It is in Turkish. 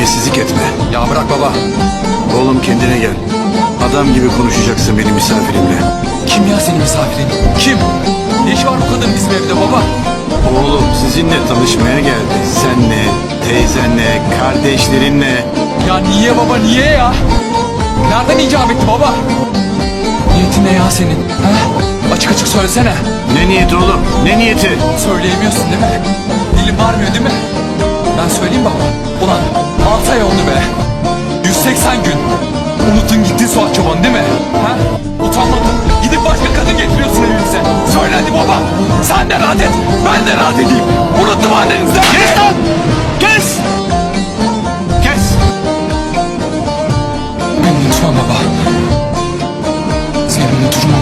Terbiyesizlik etme. Ya bırak baba. Oğlum kendine gel. Adam gibi konuşacaksın benim misafirimle. Kim ya senin misafirin? Kim? Ne işi var bu kadın bizim evde baba? Oğlum sizinle tanışmaya geldi. Senle, teyzenle, kardeşlerinle. Ya niye baba niye ya? Nereden icap etti baba? Niyetin ne ya senin? Ha? Açık açık söylesene. Ne niyeti oğlum? Ne niyeti? Söyleyemiyorsun değil mi? Dilin varmıyor değil mi? Ben söyleyeyim baba geçen gün. Unuttun gittin soğan çoban değil mi? Ha? Utanmadın. Gidip başka kadın getiriyorsun evimize. Söylendi baba. Sen de rahat et. Ben de rahat edeyim. Unuttum annenizden. Kes lan! Kes! Kes! Beni lütfen baba. Seni unuturum